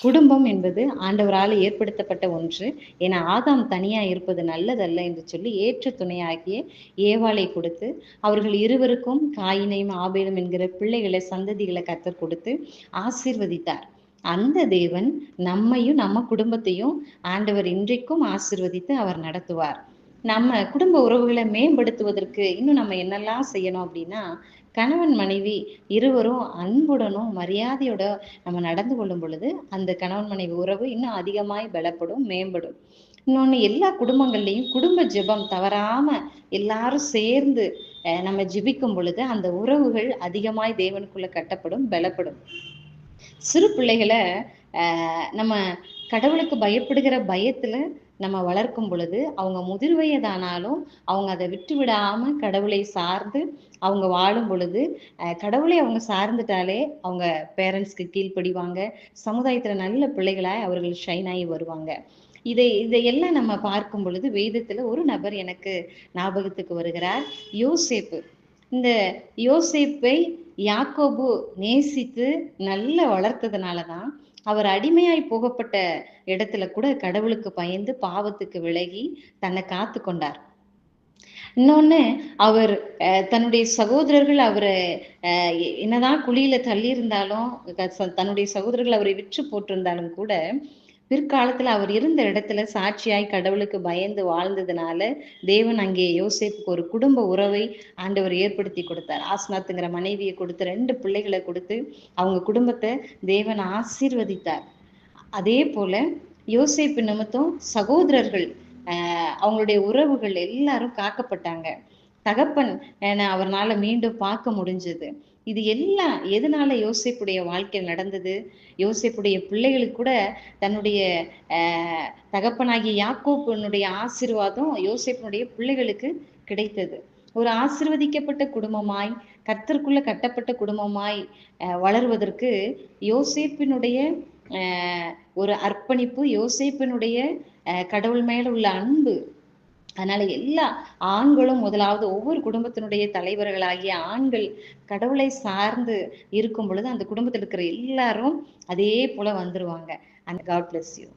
குடும்பம் என்பது ஆண்டவரால் ஏற்படுத்தப்பட்ட ஒன்று. என ஆதாம் தனியா இருப்பது நல்லதல்ல என்று சொல்லி ஏற்ற துணையாகிய ஏவாளை கொடுத்து அவர்கள் இருவருக்கும் காயினையும் ஆபேலும் என்கிற பிள்ளைகளை சந்ததிகளை கத்தர் கொடுத்து ஆசீர்வதித்தார். அந்த தேவன் நம்மையும் நம்ம குடும்பத்தையும் ஆண்டவர் இன்றைக்கும் ஆசீர்வதித்து அவர் நடத்துவார். நம்ம குடும்ப உறவுகளை மேம்படுத்துவதற்கு இன்னும் நம்ம என்னெல்லாம் செய்யணும் அப்படின்னா கணவன் மனைவி இருவரும் அன்புடனும் மரியாதையோட நம்ம நடந்து கொள்ளும் பொழுது அந்த கணவன் மனைவி உறவு இன்னும் அதிகமாய் பலப்படும் மேம்படும். இன்னொன்று எல்லா குடும்பங்கள்லையும் குடும்ப ஜெபம் தவறாம எல்லாரும் சேர்ந்து நம்ம ஜெபிக்கும் பொழுது அந்த உறவுகள் அதிகமாய் தேவனுக்குள்ள கட்டப்படும் பலப்படும். சிறு பிள்ளைகளை நம்ம கடவுளுக்கு பயப்படுகிற பயத்துல நம்ம வளர்க்கும் பொழுது அவங்க முதிர் வயதானாலும் அவங்க அதை விட்டு விடாம கடவுளை சார்ந்து அவங்க வாழும் பொழுது கடவுளை அவங்க சார்ந்துட்டாலே அவங்க பேரண்ட்ஸ்க்கு கீழ்ப்படிவாங்க. சமுதாயத்துல நல்ல பிள்ளைகளாய் அவர்கள் ஷைன் ஆகி வருவாங்க. இதை இதையெல்லாம் நம்ம பார்க்கும் பொழுது வேதத்துல ஒரு நபர் எனக்கு ஞாபகத்துக்கு வருகிறார். யோசேப்பு. இந்த யோசிப்பை யாக்கோபு நேசித்து நல்ல வளர்த்ததுனால தான் அவர் அடிமையாய் போகப்பட்ட இடத்துல கூட கடவுளுக்கு பயந்து பாவத்துக்கு விலகி தன்னை காத்து கொண்டார். இன்னொன்னு அவர் தன்னுடைய சகோதரர்கள் அவரை என்னதான் குழியில தள்ளி இருந்தாலும் தன்னுடைய சகோதரர்கள் அவரை விற்று போட்டிருந்தாலும் கூட பிற்காலத்துல அவர் இருந்த இடத்துல சாட்சியாய் கடவுளுக்கு பயந்து வாழ்ந்ததுனால தேவன் அங்கே யோசேப்புக்கு ஒரு குடும்ப உறவை ஆண்டவர் ஏற்படுத்தி கொடுத்தார். ஆஸ்நாத்துங்கிற மனைவியை கொடுத்து ரெண்டு பிள்ளைகளை கொடுத்து அவங்க குடும்பத்தை தேவன் ஆசீர்வதித்தார். அதே போல யோசேப்பு நிமித்தம் சகோதரர்கள் ஆஹ் அவங்களுடைய உறவுகள் எல்லாரும் காக்கப்பட்டாங்க. தகப்பன் அவர்னால மீண்டும் பார்க்க முடிஞ்சது. இது எல்லாம் எதனால யோசேப்புடைய வாழ்க்கையில் நடந்தது? யோசேப்புடைய பிள்ளைகளுக்கு கூட தன்னுடைய தகப்பனாகிய யாக்கோப்பனுடைய ஆசீர்வாதம் யோசேப்பினுடைய பிள்ளைகளுக்கு கிடைத்தது. ஒரு ஆசிர்வதிக்கப்பட்ட குடும்பமாய் கர்த்தருக்குள்ள கட்டப்பட்ட குடும்பமாய் வளர்வதற்கு யோசேப்பினுடைய ஒரு அர்ப்பணிப்பு யோசேப்பினுடைய கடவுள் மேல உள்ள அன்பு அதனால எல்லா ஆண்களும் முதலாவது ஒவ்வொரு குடும்பத்தினுடைய தலைவர்களாகிய ஆண்கள் கடவுளை சார்ந்து இருக்கும் பொழுது அந்த குடும்பத்தில் இருக்கிற எல்லாரும் அதே போல வந்துருவாங்க. And God bless you